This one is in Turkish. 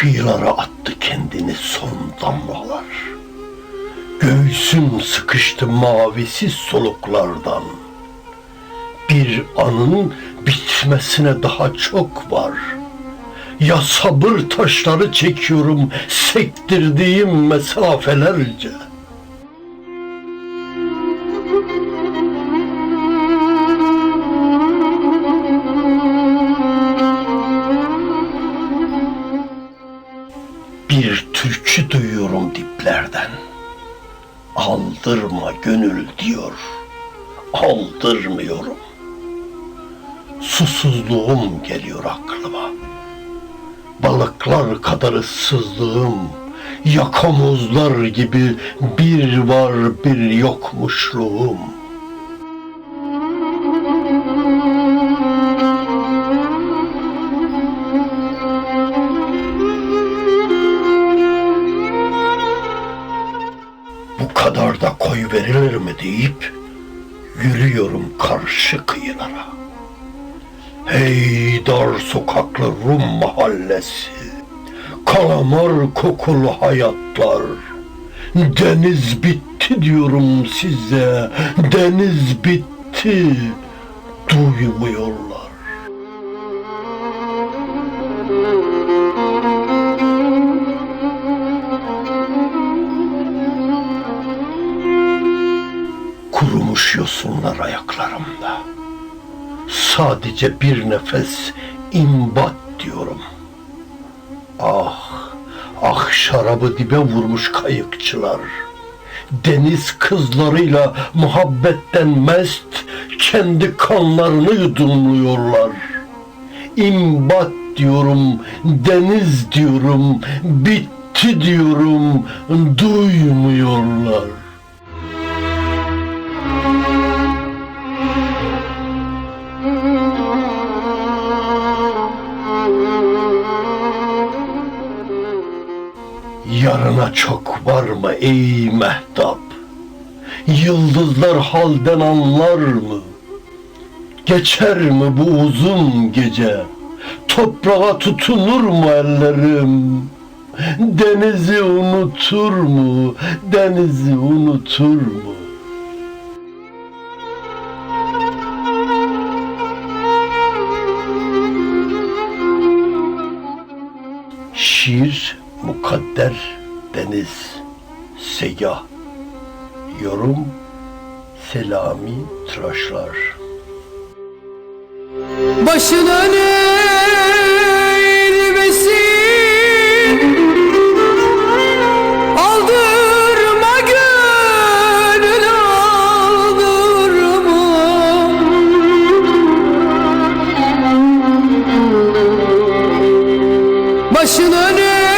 kıyılara attı kendini son damlalar. Göğsüm sıkıştı mavisi soluklardan. Bir anın bitmesine daha çok var. Ya sabır taşları çekiyorum sektirdiğim mesafelerce.'' Duyuyorum diplerden. Aldırma gönül diyor. Aldırmıyorum. Susuzluğum geliyor aklıma. Balıklar kadar ıssızlığım, yakamozlar gibi bir var bir yokmuşluğum. Kadar da koy verilir mi deyip yürüyorum karşı kıyılara. Hey dar sokaklı Rum mahallesi, kalamar kokulu hayatlar. Deniz bitti diyorum size, deniz bitti, duymuyorlar. Yosunlar ayaklarımda. Sadece bir nefes imbat diyorum. Ah, ah şarabı dibe vurmuş kayıkçılar. Deniz kızlarıyla muhabbetten mest kendi kanlarını yudumluyorlar. İmbat diyorum, deniz diyorum, bitti diyorum, duymuyorlar. Yarına çok var mı ey mehtap? Yıldızlar halden anlar mı? Geçer mi bu uzun gece? Toprağa tutunur mu ellerim? Denizi unutur mu? Denizi unutur mu? Şiir Mukadder Deniz. Segah. Yorum Selami Tıraşlar. Başın önü başın önü